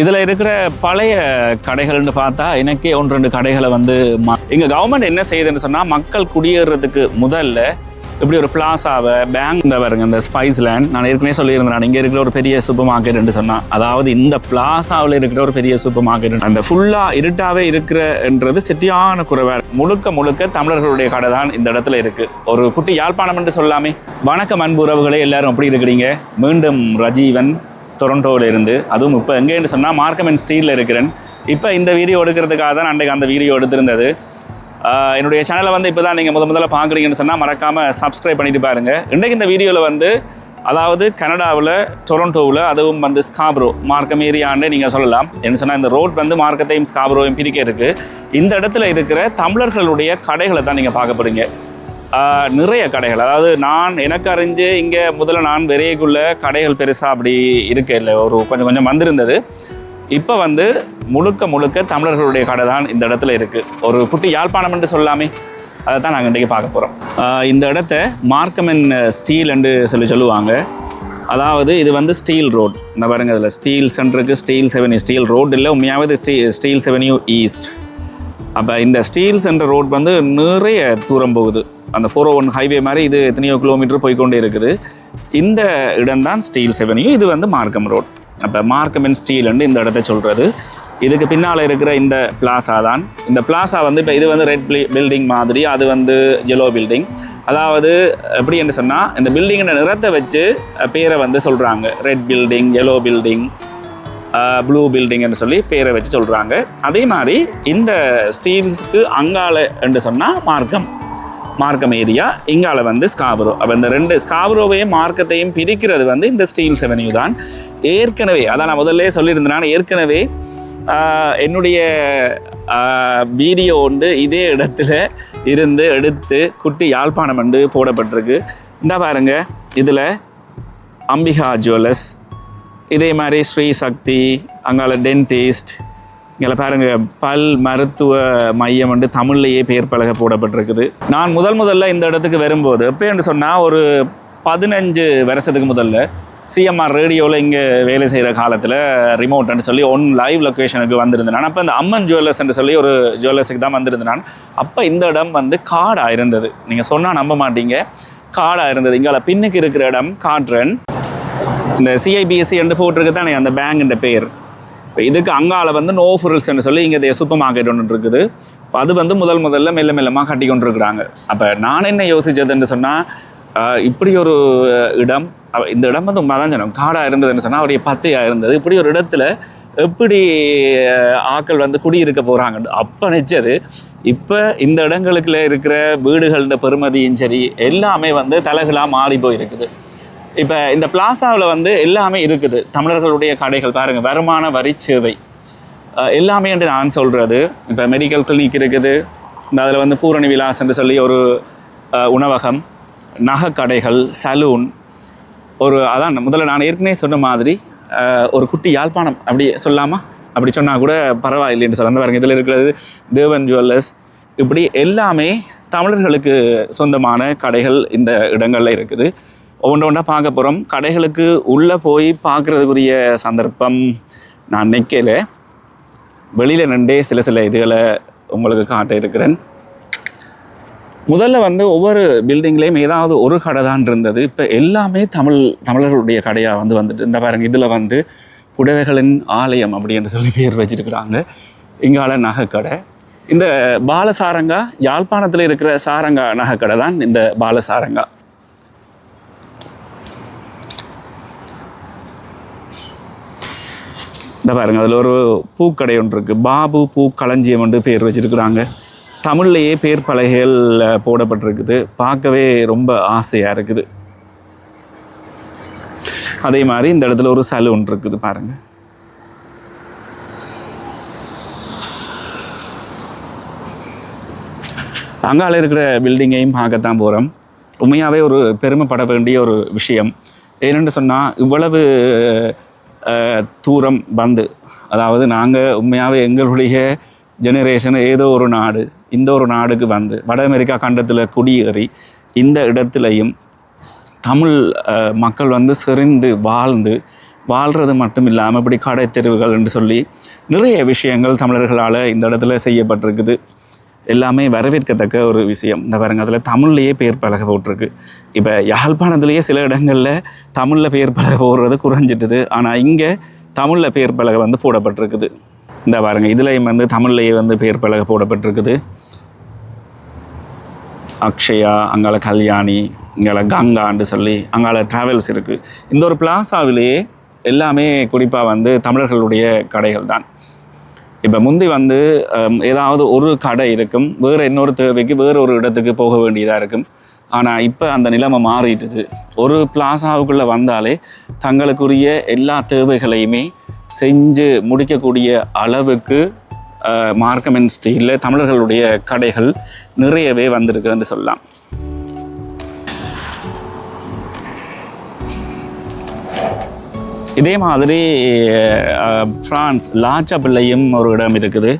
இதில் இருக்கிற பழைய கடைகள்னு பார்த்தா எனக்கே ஒன்று ரெண்டு கடைகளை வந்து எங்கள் கவர்மெண்ட் என்ன செய்யுதுன்னு சொன்னால் மக்கள் குடியேறதுக்கு முதல்ல இப்படி ஒரு பிளாசாவை பேங்க் இந்த பாருங்க இந்த ஸ்பைஸ் லேண்ட் நான் ஏற்கனவே சொல்லியிருந்தேன் நான் இங்கே இருக்கிற ஒரு பெரிய சூப்பர் மார்க்கெட்னு சொன்னால் அதாவது இந்த பிளாசாவில் இருக்கிற ஒரு பெரிய சூப்பர் மார்க்கெட் அந்த ஃபுல்லாக இருட்டாவே இருக்கிறன்றது சிட்டியான குறைவா. முழுக்க முழுக்க தமிழர்களுடைய கடை தான் இந்த இடத்துல இருக்கு. ஒரு குட்டி யாழ்ப்பாணம் என்று சொல்லாமே. வணக்கம் அன்பு உறவுகளே எல்லாரும் எப்படி இருக்கிறீங்க? மீண்டும் ரஜீவன் டொரண்டோவில் இருந்து. அதுவும் இப்போ எங்கேன்னு சொன்னால் மார்க்கம் அண்ட் ஸ்டீலில் இருக்கிறேன். இப்போ இந்த வீடியோ எடுக்கிறதுக்காக தான் அன்றைக்கு அந்த வீடியோ எடுத்திருந்தது. என்னுடைய சேனலை வந்து இப்போ தான் நீங்கள் முத முதல்ல பார்க்குறீங்கன்னு சொன்னால் மறக்காமல் சப்ஸ்கிரைப் பண்ணிட்டு பாருங்கள் இன்றைக்கு இந்த வீடியோவில் வந்து அதாவது கனடாவில் டொரண்டோவில் அதுவும் வந்து ஸ்காப்ரோ மார்க்கம் ஏரியான்னு நீங்கள் சொல்லலாம். என்ன சொன்னால் இந்த ரோட் வந்து மார்க்கத்தையும் ஸ்காப்ரோவையும் பிரிக்க இருக்குது இந்த இடத்துல இருக்கிற தமிழர்களுடைய கடைகளை தான் நீங்கள் பார்க்க போகிறீங்க நிறைய கடைகள். அதாவது நான் எனக்கு அறிஞ்சு இங்கே முதல்ல நான் வெறியக்குள்ள கடைகள் பெருசாக அப்படி இருக்க இல்லை. ஒரு கொஞ்சம் கொஞ்சம் வந்திருந்தது. இப்போ வந்து முழுக்க முழுக்க தமிழர்களுடைய கடை தான் இந்த இடத்துல இருக்குது ஒரு குட்டி யாழ்ப்பாணம் என்று சொல்லாமே அதை தான் நாங்கள் இன்றைக்கி பார்க்க போகிறோம் இந்த இடத்த மார்க்கமென் ஸ்டீல் என்று சொல்லி சொல்லுவாங்க. அதாவது இது வந்து ஸ்டீல் ரோட். இந்த பாருங்க இதில் ஸ்டீல் சென்டருக்கு ஸ்டீல் செவன்யூ. ஸ்டீல் ரோடு இல்லை உண்மையாவது ஸ்டீ ஸ்டீல் செவன்யூ ஈஸ்ட். அப்போ இந்த ஸ்டீல் சென்டர் ரோட் வந்து நிறைய தூரம் போகுது. அந்த ஃபோர் ஒன் ஹைவே மாதிரி இது எத்தனையோ கிலோமீட்டர் போய்கொண்டே இருக்குது. இந்த இடம்தான் ஸ்டீல் செவன்யூ இது வந்து மார்க்கம் ரோட் அப்போ மார்க்கம் அண்ட் ஸ்டீல்னு இந்த இடத்த சொல்கிறது இதுக்கு பின்னால் இருக்கிற இந்த பிளாசா தான். இந்த பிளாசா வந்து இப்போ இது வந்து ரெட் பில்டிங் மாதிரி அது வந்து ஜெலோ பில்டிங் அதாவது எப்படி என்று சொன்னால் இந்த பில்டிங்கின நிறத்தை வச்சு பேரை வந்து சொல்கிறாங்க red building yellow building blue பில்டிங்னு சொல்லி பேரை வச்சு சொல்கிறாங்க அதே மாதிரி இந்த ஸ்டீல்ஸ்க்கு அங்கால என்று சொன்னால் மார்க்கம் மார்க்கம் ஏரியா. இங்கால வந்து ஸ்காபரோ. அப்போ இந்த ரெண்டு ஸ்காபரோவையும் மார்க்கத்தையும் பிரிக்கிறது வந்து இந்த ஸ்டீல் செவன்யூ தான். ஏற்கனவே அதான் நான் முதல்ல சொல்லியிருந்தேன். ஏற்கனவே என்னுடைய வீடியோ வந்து இதே இடத்துல இருந்து எடுத்து குட்டி யாழ்ப்பாணம் வந்து போடப்பட்டிருக்கு. இந்த பாருங்க இதில் அம்பிகா ஜுவல்லர்ஸ் இதே மாதிரி ஸ்ரீ சக்தி அங்கால டென்டிஸ்ட் இங்கே பாருங்க பல் மருத்துவ மையம் வந்து தமிழ்லேயே பெயர் பலக போடப்பட்டிருக்குது. நான் முதல் முதல்ல இந்த இடத்துக்கு வரும்போது எப்போன்னு சொன்னால் ஒரு பதினஞ்சு வருஷத்துக்கு முதல்ல சிஎம்ஆர் ரேடியோவில் இங்கே வேலை செய்கிற காலத்தில் ரிமோட்னு சொல்லி ஒன் லைவ் லொக்கேஷனுக்கு வந்திருந்தேன். நான் அப்போ இந்த அம்மன் ஜுவல்லர்ஸ்ன்னு சொல்லி ஒரு ஜுவல்லர்ஸுக்கு தான் வந்திருந்தேன் நான். அப்போ இந்த இடம் வந்து காடாக இருந்தது. நீங்கள் சொன்னால் நம்ப மாட்டீங்க. காடாக இருந்தது. இங்கே பின்னுக்கு இருக்கிற இடம் காட்ரன். இந்த சிஐபிஎஸ்சி என்று போட்டிருக்கு தானே அந்த பேங்குன்ற பேர். இப்போ இதுக்கு அங்கால வந்து நோ ஃபுரல்ஸ்ன்னு சொல்லி இங்கே சூப்பர் மார்க்கெட் ஒன்று இருக்குது. அது வந்து முதல் முதல்ல மெல்ல மெல்லமாக கட்டி கொண்டு இருக்கிறாங்க அப்போ நான் என்ன யோசித்ததுன்னு சொன்னால் இப்படி ஒரு இடம் இந்த இடம் வந்து மதான் சொன்னோம் காடாக இருந்ததுன்னு சொன்னால் அவருடைய பத்தையாக இருந்தது. இப்படி ஒரு இடத்துல எப்படி ஆக்கள் வந்து குடியிருக்க போகிறாங்க அப்போ நினச்சது இப்போ இந்த இடங்களுக்குள்ள இருக்கிற வீடுகளின் பெருமதியும் சரி எல்லாமே வந்து தலைகளாக மாறி போயிருக்குது. இப்போ இந்த பிளாசாவில் வந்து எல்லாமே இருக்குது. தமிழர்களுடைய கடைகள் பாருங்கள் வருமான வரி சேவை. எல்லாமே என்று நான் சொல்கிறது இப்போ மெடிக்கல் கிளினிக் இருக்குது. இந்த அதில் வந்து பூரணி விலாஸ் என்று சொல்லி ஒரு உணவகம். நகைக்கடைகள் சலூன் ஒரு அதான் முதல்ல நான் ஏற்கனவே சொன்ன மாதிரி ஒரு குட்டி யாழ்ப்பாணம். அப்படி சொல்லாமா? அப்படி சொன்னால் கூட பரவாயில்லைன்னு சொல்ல. அந்த பாருங்க இதில் இருக்கிறது தேவன் ஜுவல்லர்ஸ் இப்படி எல்லாமே தமிழர்களுக்கு சொந்தமான கடைகள் இந்த இடங்களில் இருக்குது. ஒவ்வொன்ற ஒன்றா பார்க்க போகிறோம் கடைகளுக்கு உள்ளே போய் பார்க்குறதுக்குரிய சந்தர்ப்பம் நான் நிற்கல வெளியில் நின்றே சில சில இதுகளை உங்களுக்கு காட்ட இருக்கிறேன். முதல்ல வந்து ஒவ்வொரு பில்டிங்லேயும் ஏதாவது ஒரு கடை தான் இருந்தது. இப்போ எல்லாமே தமிழ் தமிழர்களுடைய கடையாக வந்து வந்துட்டு இந்த பாருங்கள் இதில் வந்து புடவைகளின் ஆலயம் அப்படின்னு சொல்லி பேர் வச்சிருக்கிறாங்க. இங்கால நகைக்கடை. இந்த பாலசாரங்கா யாழ்ப்பாணத்தில் இருக்கிற சாரங்கா நகைக்கடை தான் இந்த பாலசாரங்கா. இந்த பாருங்க அதில் ஒரு பூக்கடை ஒன்று இருக்குது பாபு பூ களஞ்சியம் என்று பேர் வச்சிருக்கிறாங்க. தமிழ்லேயே பேர் பலகைகள் போடப்பட்டிருக்குது. பார்க்கவே ரொம்ப ஆசையாக இருக்குது. அதே மாதிரி இந்த இடத்துல ஒரு சலூன் இருக்குது பாருங்கள் அங்கால இருக்கிற பில்டிங்கையும் பார்க்கத்தான் போகிறோம் உண்மையாகவே ஒரு பெருமைப்பட வேண்டிய ஒரு விஷயம். ஏனென்று சொன்னால் இவ்வளவு தூரம் வந்து அதாவது நாங்கள் உண்மையாகவே எங்களுடைய ஜெனரேஷன் ஏதோ ஒரு நாடு இந்த ஒரு நாடுக்கு வந்து வட அமெரிக்கா கண்டத்தில் குடியேறி இந்த இடத்துலையும் தமிழ் மக்கள் வந்து செறிந்து வாழ்ந்து வாழ்கிறது மட்டும் இல்லாமல் இப்படி கடை தெருவுகள் என்று சொல்லி நிறைய விஷயங்கள் தமிழர்களால் இந்த இடத்துல செய்யப்பட்டிருக்குது. எல்லாமே வரவேற்கத்தக்க ஒரு விஷயம். இந்த பாருங்க அதில் தமிழ்லேயே பெயர் பலகை போட்டிருக்கு. இப்போ யாழ்ப்பாணத்துலேயே சில இடங்களில் தமிழில் பெயர் பலகை போடுறது குறைஞ்சிட்டுது. ஆனால் இங்கே தமிழில் பெயர் பலகை வந்து போடப்பட்டிருக்குது. இந்த பாருங்க இதுலேயும் வந்து தமிழ்லேயே வந்து பெயர் பலகை போடப்பட்டிருக்குது. அக்ஷயா அங்கால கல்யாணி இங்கால கங்கான்னு சொல்லி அங்கால ட்ராவல்ஸ் இருக்குது இந்த ஒரு பிளாசாவிலேயே எல்லாமே குறிப்பாக வந்து தமிழர்களுடைய கடைகள் தான் இப்போ முந்தி வந்து ஏதாவது ஒரு கடை இருக்கும் வேறு இன்னொரு தேவைக்கு வேறு ஒரு இடத்துக்கு போக வேண்டியதாக இருக்கும். ஆனால் இப்போ அந்த நிலைமை மாறிட்டுது. ஒரு பிளாசாவுக்குள்ளே வந்தாலே தங்களுக்குரிய எல்லா தேவைகளையுமே செஞ்சு முடிக்கக்கூடிய அளவுக்கு அஹ், மார்க்கம் அண்ட் ஸ்டீலில் தமிழர்களுடைய கடைகள் நிறையவே வந்திருக்குதுன்னு சொல்லலாம். இதே மாதிரி ஃப்ரான்ஸ் பிரான்ஸ் லாச்சப்பிள்ளையும் ஒரு இடம் இருக்குது.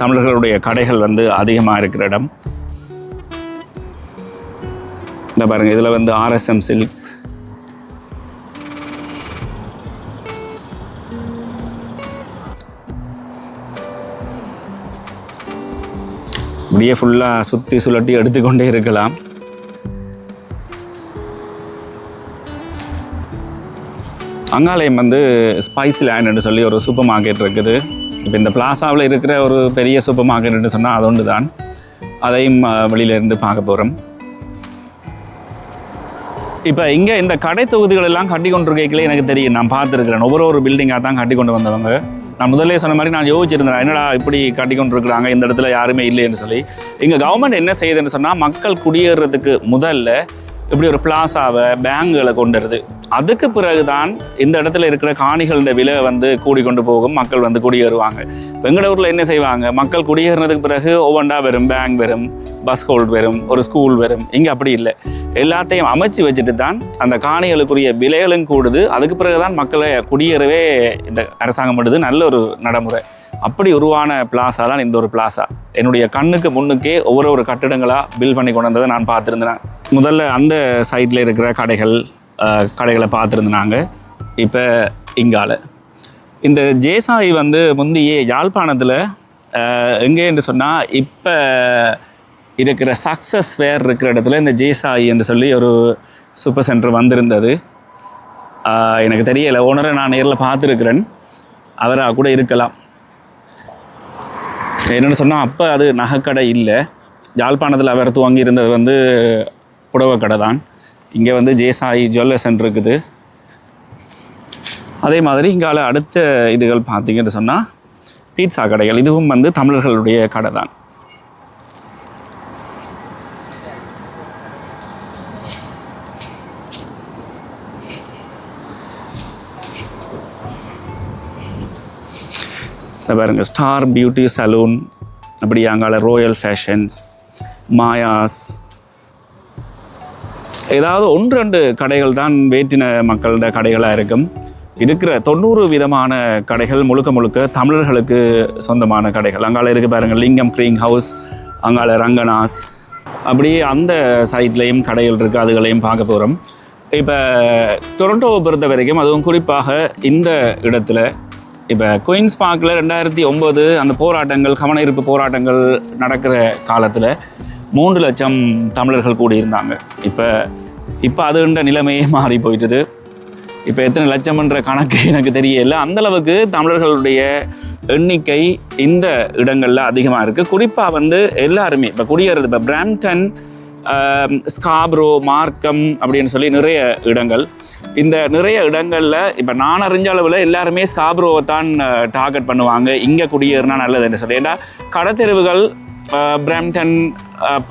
தமிழர்களுடைய கடைகள் வந்து அதிகமாக இருக்கிற இடம். இந்த பாருங்க இதில் வந்து ஆர்எஸ்எம் சில்க்ஸ் இப்படியே ஃபுல்லாக சுற்றி சுழட்டி எடுத்துக்கொண்டே இருக்கலாம். அங்காலயம் வந்து ஸ்பைஸ் லேண்ட்னு சொல்லி ஒரு சூப்பர் மார்க்கெட் இருக்குது. இப்போ இந்த பிளாசாவில் இருக்கிற ஒரு பெரிய சூப்பர் மார்க்கெட்னு சொன்னால் அது ஒன்று தான் அதையும் வெளியிலேருந்து பார்க்க போகிறோம் இப்போ இங்கே இந்த கடை தொகுதிகள் எல்லாம் கட்டி கொண்டிருக்கைகளே எனக்கு தெரியும். நான் பார்த்துருக்கிறேன். ஒவ்வொரு ஒரு பில்டிங்காக தான் கட்டி கொண்டு வந்தவங்க. நான் முதல்ல சொன்ன மாதிரி நான் யோசிச்சிருந்தேன் என்னடா இப்படி கட்டி கொண்டு இருக்கிறாங்க இந்த இடத்துல யாருமே இல்லைன்னு சொல்லி. இங்கே கவர்மெண்ட் என்ன செய்யுதுன்னு சொன்னால் மக்கள் குடியேறதுக்கு முதல்ல இப்படி ஒரு பிளாசாவை பேங்குகளை கொண்டு வருது அதுக்கு பிறகுதான் இந்த இடத்துல இருக்கிற காணிகளோட விலை வந்து கூடிக்கொண்டு போகும். மக்கள் வந்து குடியேறுவாங்க. பெங்களூரில் ஊரில் என்ன செய்வாங்க? மக்கள் குடியேறினதுக்கு பிறகு ஒவ்வொன்றா வரும் பேங்க் வரும் பஸ் ஹோல்ட் வரும் ஒரு ஸ்கூல் வரும் இங்கே அப்படி இல்லை. எல்லாத்தையும் அமைச்சு வச்சுட்டு தான் அந்த காணிகளுக்குரிய விலைகளும் கூடுது. அதுக்கு பிறகு தான் மக்களை குடியேறவே இந்த அரசாங்கம் பண்ணுது நல்ல ஒரு நடைமுறை. அப்படி உருவான பிளாசா தான் இந்த ஒரு பிளாசா என்னுடைய கண்ணுக்கு முன்னுக்கே ஒவ்வொரு ஒரு கட்டிடங்களாக பில் பண்ணி கொண்டு வந்ததை நான் பார்த்துருந்தேன். முதல்ல அந்த சைடில் இருக்கிற கடைகள் கடைகளை பார்த்துருந்தாங்க இப்போ இங்கால. இந்த ஜேசாய் வந்து முந்தையே யாழ்ப்பாணத்தில் எங்கேன்னு சொன்னால் இப்போ இருக்கிற சக்ஸஸ் வேர் இருக்கிற இடத்துல இந்த ஜேசாய் என்று சொல்லி ஒரு சூப்பர் சென்டர் வந்திருந்தது. எனக்கு தெரியலை ஓனரை நான் நேரில் பார்த்துருக்குறேன். அவராக கூட இருக்கலாம். என்னென்னு சொன்னால் அப்போ அது நகைக்கடை இல்லை. யாழ்ப்பாணத்தில் அவர் துவங்கி இருந்தது வந்து புடவை கடை தான். இங்கே வந்து ஜேசாயி ஜுவல்லர் சென்டர் இருக்குது. அதே மாதிரி இங்கால அடுத்த இதுகள் பார்த்தீங்கன்னு சொன்னால் பீட்சா கடைகள். இதுவும் வந்து தமிழர்களுடைய கடை தான். இந்த பாருங்க. ஸ்டார் பியூட்டி சலூன் அப்படி அங்கால ரோயல் ஃபேஷன்ஸ் மாயாஸ் ஏதாவது ஒன்று ரெண்டு கடைகள் தான் வேற்றின மக்களோட கடைகளாக இருக்கும். இருக்கிற தொண்ணூறு விதமான கடைகள் முழுக்க முழுக்க தமிழர்களுக்கு சொந்தமான கடைகள். அங்கால இருக்கு பாருங்கள் லிங்கம் க்ரீங் ஹவுஸ் அங்கால ரங்கனாஸ் அப்படியே அந்த சைட்லேயும் கடைகள் இருக்குது அதுகளையும் பார்க்க போகிறோம் இப்போ டொரண்டோவை பொறுத்த வரைக்கும் அதுவும் குறிப்பாக இந்த இடத்துல இப்போ குயின்ஸ் பார்க்கில் ரெண்டாயிரத்தி ஒம்பது அந்த போராட்டங்கள் கவனஈர்ப்பு போராட்டங்கள் நடக்கிற காலத்தில் மூன்று லட்சம் தமிழர்கள் கூடியிருந்தாங்க. இப்போ இப்போ அதுன்ற நிலைமையே மாறி போயிட்டுது. இப்போ எத்தனை லட்சம்ன்ற கணக்கு எனக்கு தெரியல. அந்தளவுக்கு தமிழர்களுடைய எண்ணிக்கை இந்த இடங்களில் அதிகமாக இருக்குது குறிப்பாக வந்து எல்லாருமே இப்போ குடியேறது இப்போ பிராம்டன் ஸ்காப்ரோ மார்க்கம் அப்படின்னு சொல்லி நிறைய இடங்கள். இந்த நிறைய இடங்களில் இப்போ நான் அறிஞ்ச அளவில் எல்லாருமே ஸ்காப்ரோவை தான் டார்கெட் பண்ணுவாங்க. இங்கே குடியேறினா நல்லதுன்னு சொல்லி. ஏன்னா கடத்தெருவுகள் பிராம்டன்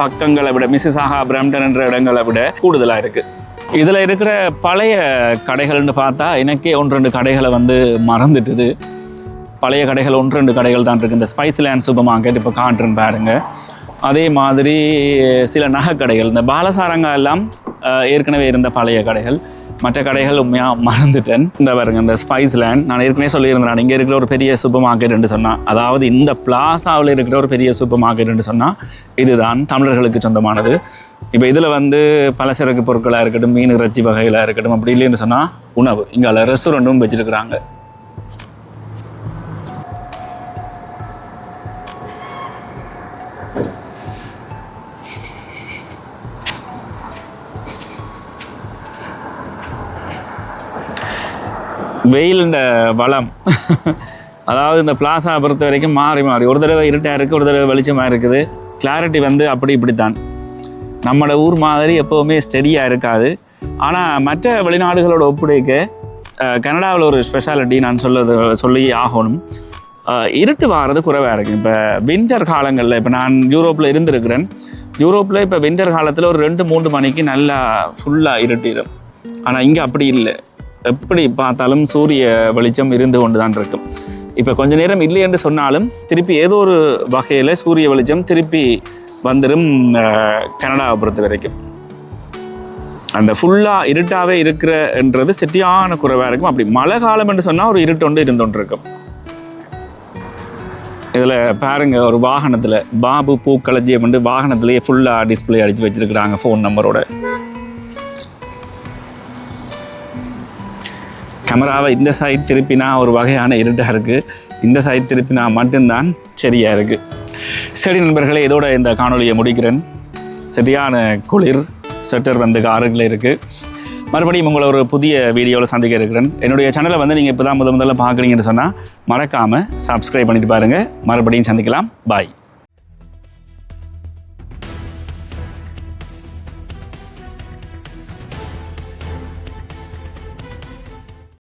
பக்கங்களை விட மிஸ்ஸிசாகா பிராம்டன் என்ற இடங்களை விட கூடுதலாக இருக்குது இதில் இருக்கிற பழைய கடைகள்னு பார்த்தா எனக்கே ஒன்று ரெண்டு கடைகளை வந்து மறந்துட்டுது. பழைய கடைகள் ஒன்று ரெண்டு கடைகள் தான் இருக்குது இந்த ஸ்பைஸ் லேண்ட் சூப்பர் மார்க்கெட் இப்போ காட்டுறேன் பாருங்கள் அதே மாதிரி சில நகை கடைகள் இந்த பாலசாரங்க எல்லாம் ஏற்கனவே இருந்த பழைய கடைகள். மற்ற கடைகள் உண்மையாக மறந்துட்டேன். இந்த பாருங்க இந்த ஸ்பைஸ் லேண்ட் நான் ஏற்கனவே சொல்லியிருந்தேன் இங்கே இருக்கிற ஒரு பெரிய சூப்பர் மார்க்கெட்னு சொன்னால் அதாவது இந்த பிளாசாவில் இருக்கிற ஒரு பெரிய சூப்பர் மார்க்கெட்னு சொன்னால் இதுதான் தமிழர்களுக்கு சொந்தமானது. இப்போ இதில் வந்து பலசரக்கு பொருட்களாக இருக்கட்டும் மீன் இறைச்சி வகைகளாக இருக்கட்டும் அப்படி இல்லைன்னு சொன்னால் உணவு. இங்கே ரெஸ்டாரண்ட்டும் வச்சுருக்குறாங்க. வெயிலுண்ட வளம். அதாவது இந்த பிளாசா பொறுத்த வரைக்கும் மாறி மாறி. ஒரு தடவை இருட்டாக இருக்குது ஒரு தடவை வெளிச்சமாக இருக்குது. கிளாரிட்டி வந்து அப்படி இப்படித்தான். நம்மளோட ஊர் மாதிரி எப்போவுமே ஸ்டெடியாக இருக்காது. ஆனால் மற்ற வெளிநாடுகளோட ஒப்பிடைக்க கனடாவில் ஒரு ஸ்பெஷாலிட்டி நான் சொல்ல சொல்லி ஆகணும். இருட்டு வாரது குறைவாக இருக்குது இப்போ வின்டர் காலங்களில் இப்போ நான் யூரோப்பில் இருந்திருக்கிறேன். யூரோப்பில் இப்போ வின்டர் காலத்தில் ஒரு ரெண்டு மூன்று மணிக்கு நல்லா ஃபுல்லாக இருட்டிடும் ஆனால் இங்கே அப்படி இல்லை. எப்படி பார்த்தாலும் சூரிய வெளிச்சம் இருந்து கொண்டு தான் இருக்கும். இப்போ கொஞ்ச நேரம் இல்லை என்று சொன்னாலும் திருப்பி ஏதோ ஒரு வகையில் சூரிய வெளிச்சம் திருப்பி வந்துடும் கனடாவை பொறுத்த வரைக்கும். அந்த ஃபுல்லாக இருட்டாகவே இருக்கிறன்றது செட்டியான குறைவாக இருக்கும். அப்படி மழை காலம் என்று சொன்னால் ஒரு இருட்டொண்டு இருந்தொண்டு இருக்கும் இதில் பாருங்க ஒரு வாகனத்தில் பாபு பூக்களஞ்சியம் வந்து வாகனத்திலேயே ஃபுல்லாக டிஸ்ப்ளே அடித்து வச்சிருக்கிறாங்க ஃபோன் நம்பரோட கேமராவை இந்த சைட் திருப்பினா ஒரு வகையான இருட்டாக இருக்குது இந்த சைட் திருப்பினா மட்டும்தான் சரியாக இருக்குது சரி நண்பர்களே இதோட இந்த காணொலியை முடிக்கிறேன். சரியான குளிர் ஸ்வெட்டர் வந்து காருகளில் இருக்குது மறுபடியும் உங்களை ஒரு புதிய வீடியோவில் சந்திக்க இருக்கிறேன். என்னுடைய சேனலை வந்து நீங்கள் இப்போ தான் முத முதல்ல பார்க்குறீங்கன்னு சொன்னால் மறக்காமல் சப்ஸ்கிரைப் பண்ணிட்டு பாருங்கள் மறுபடியும் சந்திக்கலாம். பாய்